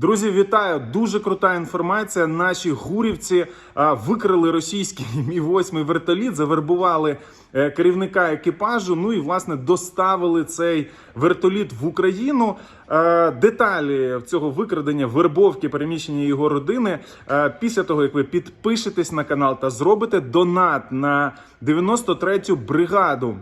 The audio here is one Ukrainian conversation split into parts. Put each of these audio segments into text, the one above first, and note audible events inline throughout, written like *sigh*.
Друзі, вітаю! Дуже крута інформація. Наші гурівці викрили російський *laughs* мі 8 вертоліт, завербували е, керівника екіпажу. Ну і власне доставили цей вертоліт в Україну. Е, Деталі цього викрадення, вербовки, переміщення його родини. е, Після того як ви підпишетесь на канал та зробите донат на 93-ю бригаду.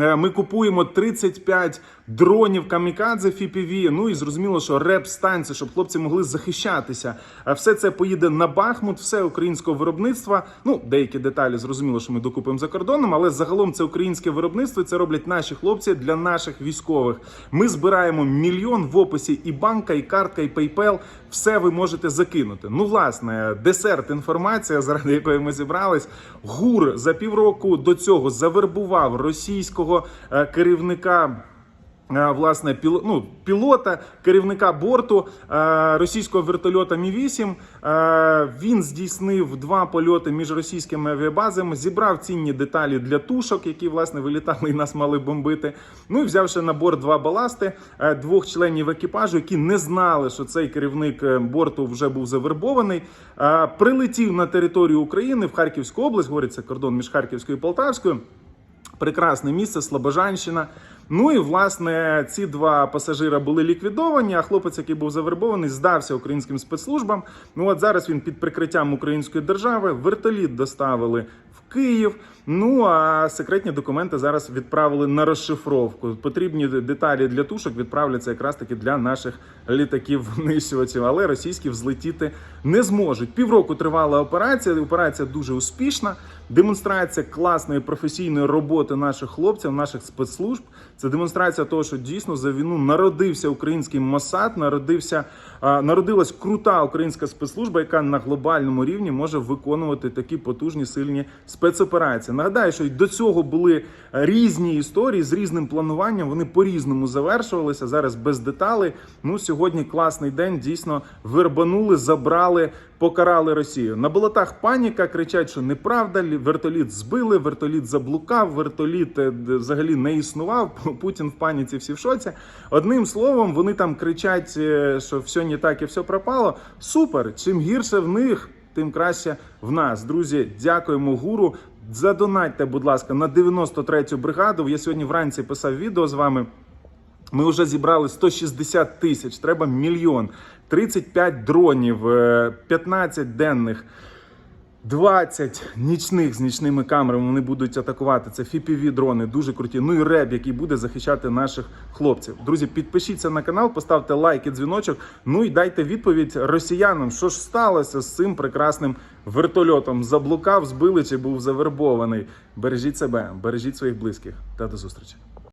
Е, Ми купуємо 35 дронів камікадзе FPV, Ну і зрозуміло, що реп станції, щоб хлопці могли захищатися. А Все це поїде на Бахмут, все українського виробництва. Ну, деякі деталі зрозуміло, що ми докупимо за кордоном, але загалом це українське виробництво. і Це роблять наші хлопці для наших військових. Ми збираємо мільйон в описі і банка, і картка, і PayPal. Все ви можете закинути. Ну, власне, десерт інформація, заради якої ми зібрались. ГУР за півроку до цього завербував російського е, керівника. Е, Власне, піл, ну, пілота, керівника борту е, російського вертольота Мі 8 е, Він здійснив два польоти між російськими авіабазами, зібрав цінні деталі для тушок, які власне вилітали і нас мали бомбити. Ну і взявши на борт два баласти, е, двох членів екіпажу, які не знали, що цей керівник е, борту вже був завербований. е, Прилетів на територію України в Харківську область, говориться кордон між Харківською і Полтавською. Прекрасне місце, Слобожанщина. Ну і власне ці два пасажира були ліквідовані. А хлопець, який був завербований, здався українським спецслужбам. Ну от зараз він під прикриттям української держави. Вертоліт доставили в Київ. Ну а секретні документи зараз відправили на розшифровку. Потрібні деталі для тушок відправляться якраз таки для наших літаків винищувачів, але російські взлетіти не зможуть. Півроку тривала операція. Операція дуже успішна. Демонстрація класної професійної роботи наших хлопців, наших спецслужб. Це демонстрація того, що дійсно за війну народився український Моссад, народився народилась крута українська спецслужба, яка на глобальному рівні може виконувати такі потужні сильні спецоперації. Нагадаю, що й до цього були різні історії з різним плануванням. Вони по-різному завершувалися. Зараз без деталей. Ну сьогодні класний день. Дійсно вербанули, забрали. Покарали Росію на болотах. Паніка кричать, що неправда. Вертоліт збили, вертоліт заблукав, вертоліт е, взагалі не існував. *laughs* Путін в паніці, всі в шоці. Одним словом, вони там кричать, е, що все не так і все пропало. Супер! Чим гірше в них, тим краще в нас. Друзі, дякуємо гуру. Задонатьте, будь ласка, на 93-ю бригаду. Я сьогодні вранці писав відео з вами. Ми вже зібрали 160 тисяч, треба мільйон, 35 дронів, е, 15 денних. 20 нічних з нічними камерами вони будуть атакувати. Це fpv дрони, дуже круті. Ну і реб, який буде захищати наших хлопців. Друзі, підпишіться на канал, поставте лайк і дзвіночок. Ну і дайте відповідь росіянам, що ж сталося з цим прекрасним вертольотом. Заблукав, збили чи був завербований. Бережіть себе, бережіть своїх близьких та до зустрічі.